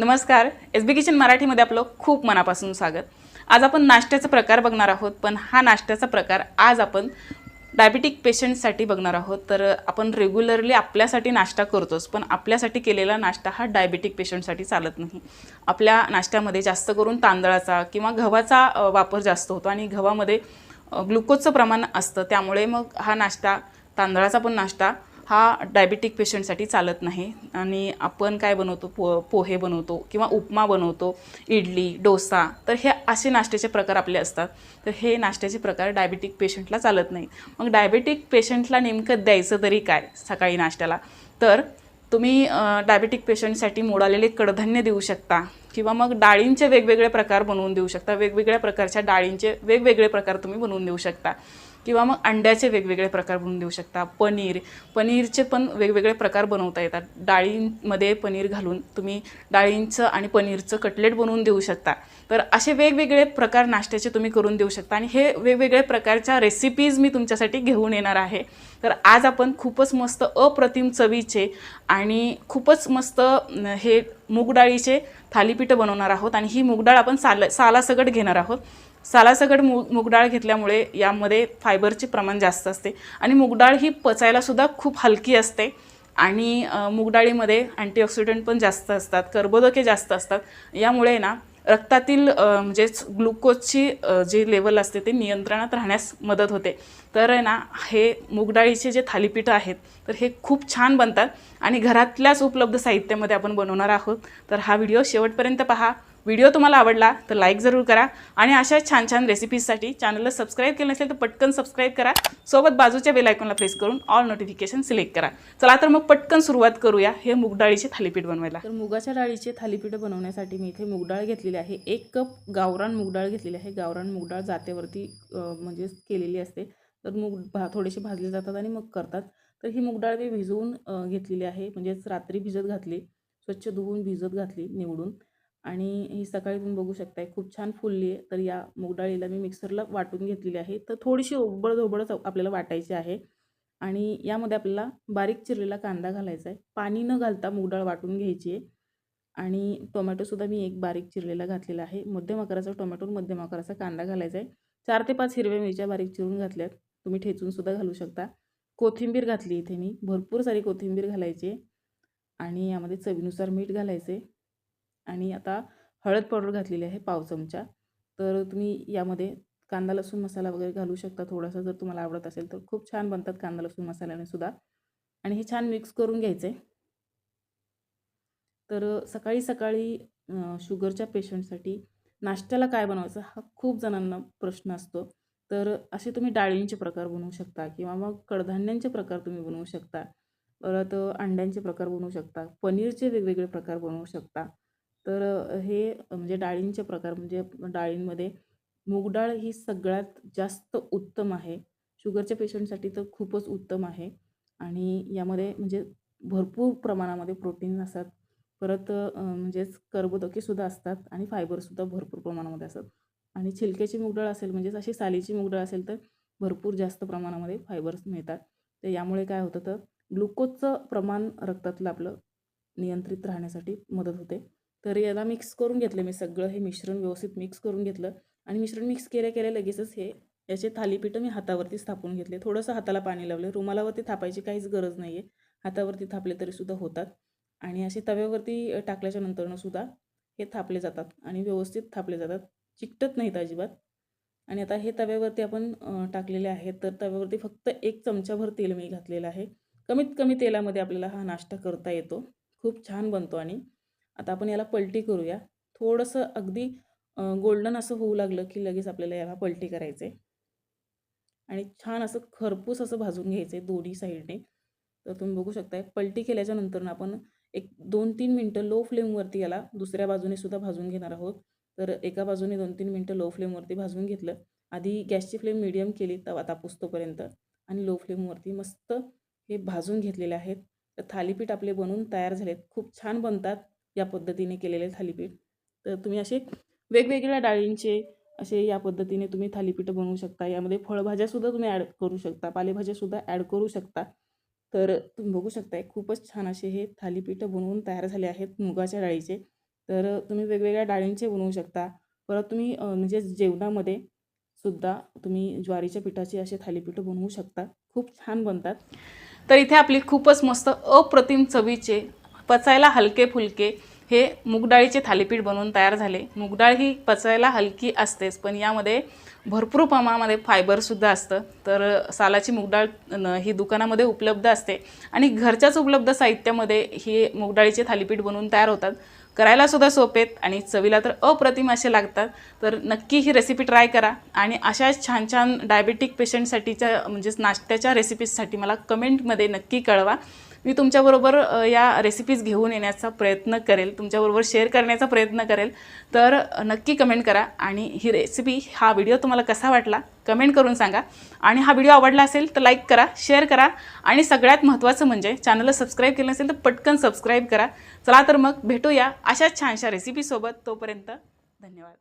नमस्कार. एस बी किचन मराठीमध्ये आपलं खूप मनापासून स्वागत. आज आपण नाश्त्याचा प्रकार बघणार आहोत पण हा नाश्त्याचा प्रकार आज आपण डायबिटिक पेशंटसाठी बघणार आहोत. तर आपण रेग्युलरली आपल्यासाठी नाश्ता करतोच पण आपल्यासाठी केलेला नाश्ता हा डायबिटिक पेशंटसाठी चालत नाही. आपल्या नाश्त्यामध्ये जास्त करून तांदळाचा किंवा गव्हाचा वापर जास्त होतो आणि गव्हामध्ये ग्लुकोजचं प्रमाण असतं. त्यामुळे मग हा नाश्ता तांदळाचा पण नाश्ता हा डायबिटिक पेशंटसाठी चालत नाही. आणि आपण काय बनवतो? पो पोहे बनवतो किंवा उपमा बनवतो इडली डोसा. तर हे असे नाश्त्याचे प्रकार आपले असतात. तर हे नाश्त्याचे प्रकार डायबिटिक पेशंटला चालत नाही. मग डायबिटिक पेशंटला नेमकं द्यायचं तरी काय सकाळी नाश्त्याला? तर तुम्ही डायबिटिक पेशंटसाठी मोडालेले कडधान्य देऊ शकता. किंवा मग डाळींचे वेगवेगळे प्रकार बनवून देऊ शकता. वेगवेगळ्या प्रकारच्या डाळींचे वेगवेगळे प्रकार तुम्ही बनवून देऊ शकता. किंवा मग अंड्याचे वेगवेगळे प्रकार बनवून देऊ शकता. पनीर पनीरचे पण वेगवेगळे प्रकार बनवता येतात. डाळींमध्ये पनीर घालून तुम्ही डाळींचं आणि पनीरचं कटलेट बनवून देऊ शकता. तर असे वेगवेगळे प्रकार नाश्त्याचे तुम्ही करून देऊ शकता. आणि हे वेगवेगळ्या प्रकारच्या रेसिपीज मी तुमच्यासाठी घेऊन येणार आहे. तर आज आपण खूपच मस्त अप्रतिम चवीचे आणि खूपच मस्त हे मूगडाळीचे थालीपीठं बनवणार आहोत. आणि ही मूगडाळ आपण साल सालासगट घेणार आहोत. सालासगट मु मूगडाळ घेतल्यामुळे यामध्ये फायबरचे प्रमाण जास्त असते. आणि मूगडाळ ही पचायलासुद्धा खूप हलकी असते. आणि मूगडाळीमध्ये अँटीऑक्सिडंट पण जास्त असतात कर्बोदके जास्त असतात. यामुळे ना रक्तातील म्हणजेच ग्लुकोजची जी लेवल असते ते नियंत्रणात राहण्यास मदत होते. तर आहे ना हे मूगडाळीचे जे थालीपीठं आहेत तर हे खूप छान बनतात. आणि घरातल्याच उपलब्ध साहित्यामध्ये आपण बनवणार आहोत. तर हा व्हिडिओ शेवटपर्यंत पहा. व्हिडिओ तुम्हाला आवडला तर लाईक जरूर करा आणि अशा छान छान रेसिपीजसाठी चॅनलला सबस्क्राईब केलं नसेल तर पटकन सबस्क्राईब करा. सोबत बाजूच्या बेलायकॉनला प्रेस करून ऑल नोटिफिकेशन सिलेक्ट करा. चला तर मग पटकन सुरुवात करूया हे मूग डाळीचे थालीपीठ बनवायला. तर मुगाच्या डाळीचे थालीपीठ बनवण्यासाठी मी इथे मूगडाळ घेतलेली आहे. एक कप गावरान मूगडाळ घेतलेली आहे. गावरान मूगडाळ जातेवरती म्हणजेच म्हणजे केलेली असते. तर मूग भा थोडेसे भाजले जातात आणि मग करतात. तर ही मूगडाळ मी भिजवून घेतलेली आहे. म्हणजेच रात्री भिजत घातली. स्वच्छ धुवून भिजत घातली निवडून. आणि ही सकाळी तुम्ही बघू शकताय खूप छान फुलली आहे. तर या मूगडाळीला मी मिक्सरला वाटून घेतलेली आहे. तर थोडीशी ओबड धोबडच आपल्याला वाटायची आहे. आणि यामध्ये आपल्याला बारीक चिरलेला कांदा घालायचा आहे. पाणी न घालता मूगडाळ वाटून घ्यायची आहे. आणि टोमॅटोसुद्धा मी एक बारीक चिरलेला घातलेला आहे. मध्यम आकाराचा टोमॅटो मध्यम आकाराचा कांदा घालायचा आहे. चार ते पाच हिरव्या मिरच्या बारीक चिरून घातल्यात. तुम्ही ठेचूनसुद्धा घालू शकता. कोथिंबीर घातली इथे मी. भरपूर सारी कोथिंबीर घालायची आणि यामध्ये चवीनुसार मीठ घालायचे आणि आता हळद पावडर घातलेली आहे पाव चमचा. तर तुम्ही यामध्ये कांदा लसूण मसाला वगैरे घालू शकता थोडासा जर तुम्हाला आवडत असेल तर. खूप छान बनतात कांदा लसूण मसाल्याने सुद्धा. आणि हे छान मिक्स करून घ्यायचं. आहे तर सकाळी सकाळी शुगरच्या पेशंटसाठी नाश्त्याला काय बनवायचं हा खूप जणांना प्रश्न असतो. तर असे तुम्ही डाळींचे प्रकार बनवू शकता किंवा मग कडधान्यांचे प्रकार तुम्ही बनवू शकता. परत अंड्यांचे प्रकार बनवू शकता. पनीरचे वेगवेगळे प्रकार बनवू शकता. तर हे म्हणजे डाळींचे प्रकार म्हणजे डाळींमध्ये मूग डाळ ही सगळ्यात जास्त उत्तम आहे. शुगरच्या पेशंटसाठी तर खूपच उत्तम आहे. आणि यामध्ये म्हणजे भरपूर प्रमाणामध्ये प्रोटीन असतात. परत म्हणजेच कर्बोदकेसुद्धा असतात आणि फायबरसुद्धा भरपूर प्रमाणामध्ये असतात. आणि छिलक्याची मूगडाळ असेल म्हणजेच अशी सालीची मूगडाळ असेल तर भरपूर जास्त प्रमाणामध्ये फायबर्स मिळतात. तर यामुळे काय होतं तर ग्लुकोजचं प्रमाण रक्तातलं आपलं नियंत्रित राहण्यासाठी मदत होते. तर याला मिक्स करून घेतलं मी सगळं हे मिश्रण व्यवस्थित मिक्स करून घेतलं. आणि मिश्रण मिक्स केल्या केल्या लगेचच हे याचे थालीपीठं मी हातावरती थापून घेतले. थोडंसं हाताला पाणी लावलं. रुमालावरती थापायची काहीच गरज नाही आहे हातावरती थापले तरीसुद्धा होतात. आणि असे तव्यावरती टाकल्याच्या नंतरनं सुद्धा हे थापले जातात आणि व्यवस्थित थापले जातात. चिकटत नाहीत अजिबात. आणि आता हे तव्यावरती आपण टाकलेले आहेत. तर तव्यावरती फक्त एक चमचाभर तेल मी घातलेलं आहे. कमीत कमी तेलामध्ये आपल्याला हा नाश्ता करता येतो. खूप छान बनतो आणि आता आपण याला पलटी करूया. थोडंसं अगदी गोल्डन असं होऊ लागलं की लगेच आपल्याला याला पलटी करायचे आहे आणि छान असं खरपूस असं भाजून घ्यायचं आहे दोन्ही साईडने. तर तुम्ही बघू शकताय पलटी केल्याच्यानंतर आपण एक दोन तीन मिनटं लो फ्लेमवरती याला दुसऱ्या बाजूने सुद्धा भाजून घेणार आहोत. तर एका बाजूने दोन तीन मिनटं लो फ्लेमवरती भाजून घेतलं. आधी गॅसची फ्लेम मिडियम केली तवा तापुसतोपर्यंत. आणि लो फ्लेमवरती मस्त हे भाजून घेतलेले आहेत. तर थालीपीठ आपले बनवून तयार झालेत. खूप छान बनतात. या पद्धतीने केलेले थालीपीठ. तर तुम्ही असे वेगवेगळ्या डाळींचे असे या पद्धतीने तुम्ही थालीपीठं बनवू शकता. यामध्ये फळभाज्यासुद्धा तुम्ही ॲड करू शकता. पालेभाज्यासुद्धा ॲड करू शकता. तर तुम्ही बघू शकताय खूपच छान असे हे थालीपीठं बनवून तयार झाले आहेत मुगाच्या डाळीचे. तर तुम्ही वेगवेगळ्या डाळींचे बनवू शकता. परत तुम्ही म्हणजे जेवणामध्ये सुद्धा तुम्ही ज्वारीच्या पिठाचे असे थालीपीठं बनवू शकता. खूप छान बनतात. तर इथे आपली खूपच मस्त अप्रतिम चवीचे पचायला हलके फुलके. हे मूगडाळीचे थालीपीठ बनवून तयार झाले. मूगडाळ ही पचायला हलकी असतेच पण यामध्ये भरपूर प्रमाणामध्ये फायबरसुद्धा असतं. तर सालाची मूगडाळ न- ही दुकानामध्ये उपलब्ध असते. आणि घरच्याच उपलब्ध साहित्यामध्ये ही मूगडाळीचे थालीपीठ बनवून तयार होतात. करायलासुद्धा सोपेत सोपे आहेत आणि चवीला तर अप्रतिम असे लागतात. तर नक्की ही रेसिपी ट्राय करा आणि अशाच छान छान डायबेटिक पेशंटसाठीच्या म्हणजेच नाश्त्याच्या रेसिपीजसाठी मला कमेंटमध्ये नक्की कळवा. मी तुमच्याबरोबर या रेसिपीज घेऊन येण्याचा प्रयत्न करेल तुमच्याबरोबर शेअर करण्याचा प्रयत्न करेल. तर नक्की कमेंट करा आणि ही रेसिपी हा व्हिडिओ तुम्हाला कसा वाटला कमेंट करून सांगा. आणि हा व्हिडिओ आवडला असेल तर लाईक करा शेअर करा. आणि सगळ्यात महत्त्वाचं म्हणजे चॅनलला सबस्क्राईब केलं नसेल तर पटकन सबस्क्राईब करा. चला तर मग भेटूया अशाच छानशा रेसिपीसोबत तोपर्यंत धन्यवाद.